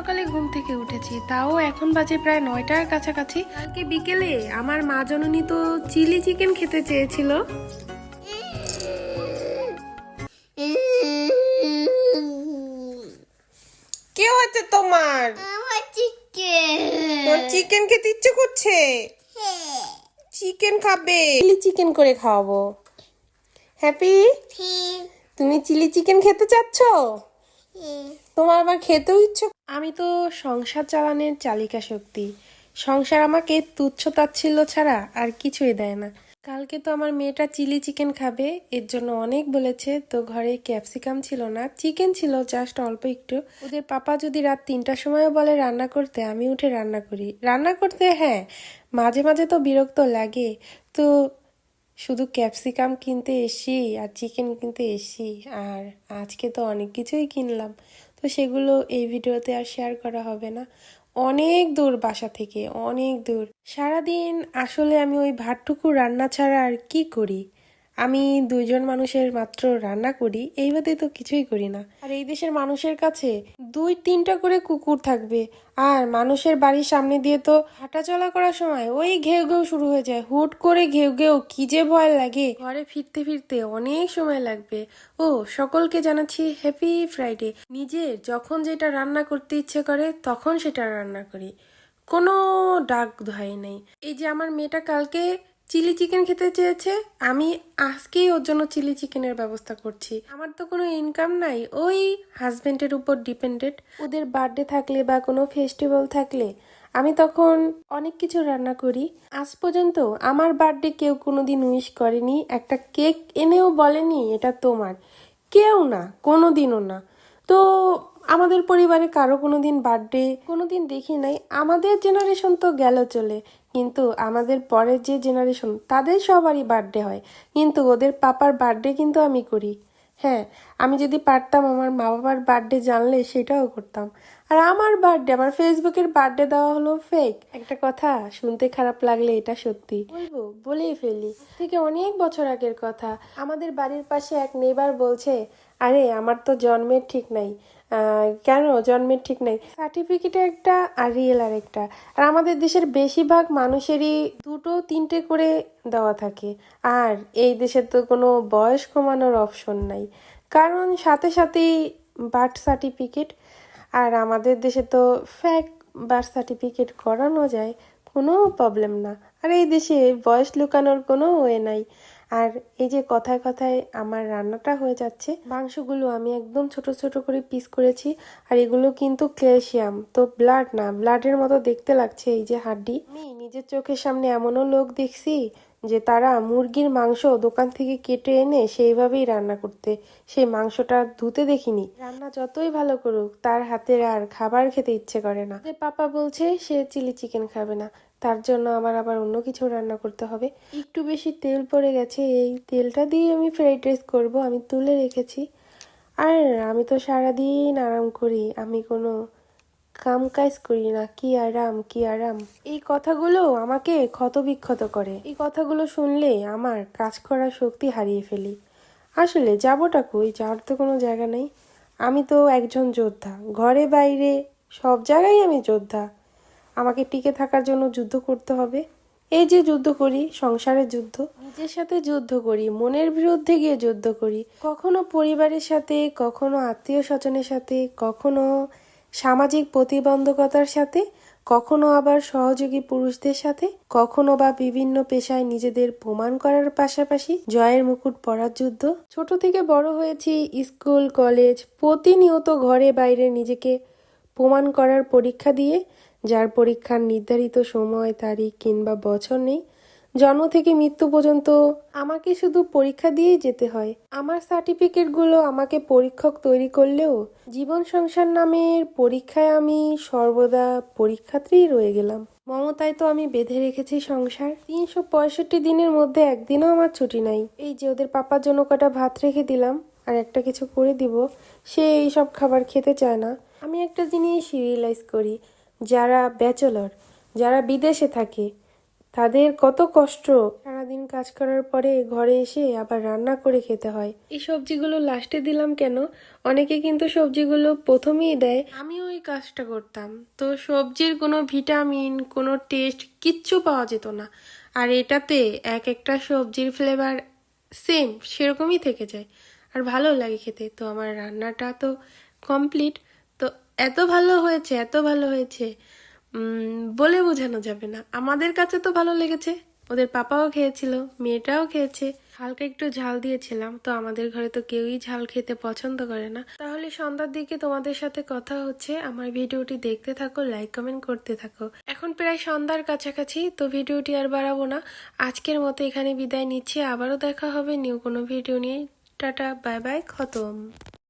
সকালে ঘুম থেকে উঠেছি তাও এখন বাজে প্রায় নয়টার কাছাকাছি। কালকে বিকেলে আমার মা জননী তো চিলি চিকেন খেতে চেয়েছিল। কি হচ্ছে তোমার? তোর চিকেন খেতে ইচ্ছে করছে? চিকেন খাবে। চিলি চিকেন করে খাওয়াবো। হ্যাপি তুমি চিলি চিকেন খেতে চাচ্ছ? তোমার আবার খেতেও ইচ্ছে আমি তো সংসার চালানোর চালিকা শক্তি। সংসার আমাকে তুচ্ছ তাচ্ছিল্য ছাড়া আর কিছুই দেয় না। কালকে তো আমার মেয়েটা চিলি চিকেন খাবে, এর জন্য অনেক বলেছে, তো ঘরে ক্যাপসিকাম ছিল না, চিকেন ছিল জাস্ট অল্প একটু। ওদের পাপা যদি রাত তিনটার সময়ও বলে রান্না করতে, আমি উঠে রান্না করি। রান্না করতে হ্যাঁ মাঝে মাঝে তো বিরক্ত লাগে। তো শুধু ক্যাপসিকাম কিনতে এসি আর চিকেন কিনতে এসি, আর আজকে তো অনেক কিছুই কিনলাম। তো সেগুলো এই ভিডিওতে আর শেয়ার করা হবে না। অনেক দূর বাসা থেকে, অনেক দূর। সারাদিন আসলে আমি ওই ভাতটুকু রান্না ছাড়া আর কি করি? আমি দুইজন মানুষের মাত্র রান্না করি, এই তো কিছুই করি না। আর এই দেশের মানুষের কাছে দুই তিনটা করে কুকুর থাকবে, আর মানুষের বাড়ির সামনে দিয়ে তো হাঁটাচলা করার সময় ওই ঘেউ ঘেউ শুরু হয়ে যায়। হুট করে ঘেউ ঘেউ কি যে ভয় লাগে। ঘরে ফিরতে ফিরতে অনেক সময় লাগবে। ও, সকলকে জানাচ্ছি হ্যাপি ফ্রাইডে নিজে যখন যেটা রান্না করতে ইচ্ছে করে, তখন সেটা রান্না করি। কোনো ডাক ধোয়াই নেই। এই যে আমার মেয়েটা কালকে চিলি চিকেন খেতে চেয়েছে, আমি আজকেই ওর জন্য চিলি চিকেনের ব্যবস্থা করছি। আমার তো কোনো ইনকাম নাই, ওই হাজবেন্ডের উপর ডিপেন্ডেড ওদের বার্থডে থাকলে বা কোনো ফেস্টিভ্যাল থাকলে আমি তখন অনেক কিছু রান্না করি। আজ পর্যন্ত আমার বার্থডে কেউ কোনো দিন উইশ করেনি, একটা কেক এনেও বলেনি, এটা তোমার। কেউ না কোনো দিনও না। তো আমাদের পরিবারে কারও কোনো দিন বার্থডে কোনো দিন দেখি নাই। আমাদের জেনারেশন তো গেল চলে। কিন্তু আমাদের পরের যে জেনারেশন তাদের সবারই বার্থডে হয়। কিন্তু ওদের পাপার বার্থডে কিন্তু আমি করি। হ্যাঁ আমি যদি পারতাম আমার মা বাবার বার্থডে জানলে সেটাও করতাম। আর আমার বার্থডে আমার ফেসবুকের বার্থডে দেওয়া হলো ফেক একটা কথা, শুনতে খারাপ লাগলে এটা সত্যি। বলব, বলেই ফেলি। থেকে অনেক বছর আগের কথা। আমাদের বাড়ির পাশে এক নেবার বলছে, আরে, আমার তো জন্মের ঠিক নাই। কেন জন্মের ঠিক নাই? সার্টিফিকেটে একটা আর রিয়েল আর একটা। আর আমাদের দেশের বেশিরভাগ মানুষেরই দুটো, তিনটে করে দেওয়া থাকে। আর এই দেশের তো কোনো বয়স কমানোর অপশন নাই। কারণ সাথে সাথেই বার্থ সার্টিফিকেট আর আমাদের দেশে তো ফ্যাক বার্থ সার্টিফিকেট করানো যায়, কোনো প্রবলেম না। আর এই দেশে বয়স লুকানোর কোনো ওয়ে নাই। আর এই যে কথায় কথায় আমার রান্নাটা হয়ে যাচ্ছে, মাংসগুলো আমি একদম ছোট ছোট করে পিস করেছি, আর এগুলো কিন্তু ক্যালসিয়াম, তো ব্লাড না ব্লাডের মতো দেখতে লাগছে এই যে হাড্ডি। আমি নিজের চোখের সামনে এমনও লোক দেখছি যে তারা মুরগির মাংস দোকান থেকে কেটে এনে সেইভাবেই রান্না করতে। সেই মাংসটা ধুতে দেখিনি। রান্না যতই ভালো করুক, তার হাতের আর খাবার খেতে ইচ্ছে করে না। যে পাপা বলছে, সে চিলি চিকেন খাবে না। তার জন্য আমার আবার অন্য কিছু রান্না করতে হবে। একটু বেশি তেল পড়ে গেছে। এই তেলটা দিয়ে আমি ফ্রাইড রাইস করব। আমি তুলে রেখেছি। আর আমি তো সারাদিন আরাম করি। আমি কোনো কাম কাজ করি না, কি আরাম কি আরাম। এই কথাগুলো আমাকে ক্ষতবিক্ষত করে। এই কথাগুলো শুনলে আমার কাজ করার শক্তি হারিয়ে ফেলি। আসলে যাবোটা কই? যাওয়ার তো কোনো জায়গা নেই। আমি তো একজন যোদ্ধা। ঘরে বাইরে সব জায়গায় আমি যোদ্ধা। আমাকে টিকে থাকার জন্য যুদ্ধ করতে হবে। এই যে যুদ্ধ করি, সংসারের যুদ্ধ। নিজের সাথে যুদ্ধ করি, মনের বিরুদ্ধে গিয়ে যুদ্ধ করি। কখনো পরিবারের সাথে, কখনো আত্মীয় স্বজনের সাথে, কখনো সামাজিক প্রতিবন্ধকতার সাথে, কখনো আবার সহযোগী পুরুষদের সাথে, কখনো বা বিভিন্ন পেশায় নিজেদের প্রমাণ করার পাশাপাশি জয়ের মুকুট পরার যুদ্ধ। ছোট থেকে বড় হয়েছি, স্কুল, কলেজ, প্রতিনিয়ত ঘরে বাইরে নিজেকে প্রমাণ করার পরীক্ষা দিয়ে, যার পরীক্ষার নির্ধারিত সময়, তারিখ কিংবা বছর নেই জন্ম থেকে মৃত্যু পর্যন্ত আমাকে শুধু পরীক্ষা দিয়েই যেতে হয়। আমার সার্টিফিকেটগুলো আমাকে পরীক্ষক তৈরি করলেও জীবন সংসার নামের পরীক্ষায় আমি সর্বদা পরীক্ষার্থীই রয়ে গেলাম। মমতায় তো আমি বেঁধে রেখেছি সংসার। তিনশো পঁয়ষট্টি দিনের মধ্যে একদিনও আমার ছুটি নাই। এই যে ওদের পাপার জন্য কটা ভাত রেখে দিলাম, আর একটা কিছু করে দিব, সে এই সব খাবার খেতে চায় না। আমি একটা জিনিস রিয়েলাইজ করি, যারা ব্যাচেলর যারা বিদেশে থাকে তাদের কত কষ্ট। সারাদিন কাজ করার পরে ঘরে এসে আবার রান্না করে খেতে হয়। এই সবজিগুলো লাস্টে দিলাম কেন? অনেকে কিন্তু সবজিগুলো প্রথমেই দেয়। আমিও এই কাজটা করতাম। তো সবজির কোনো ভিটামিন, কোনো টেস্ট কিচ্ছু পাওয়া যেত না। আর এটাতে এক একটা সবজির ফ্লেভার সেম সেরকমই থেকে যায়। আর ভালো লাগে খেতে। তো আমার রান্নাটা তো কমপ্লিট তো এত ভালো হয়েছে, এত ভালো হয়েছে। বলে বোঝানো যাবে না। আমাদের কাছে তো ভালো লেগেছে। ওদের পাপাও খেয়েছিল, মেয়েটাও খেয়েছে। হালকা একটু ঝাল দিয়েছিলাম, তো আমাদের ঘরে তো কেউই ঝাল খেতে পছন্দ করে না। তাহলে সন্ধ্যার দিকে তোমাদের সাথে কথা হচ্ছে। আমার ভিডিওটি দেখতে থাকো লাইক কমেন্ট করতে থাকো। এখন প্রায় সন্ধ্যার কাছাকাছি, তো ভিডিওটি আর বাড়াবো না। আজকের মতো এখানে বিদায় নিচ্ছি। আবারও দেখা হবে নিউ কোনো ভিডিও নিয়ে। টাটা বাই বাই খতম।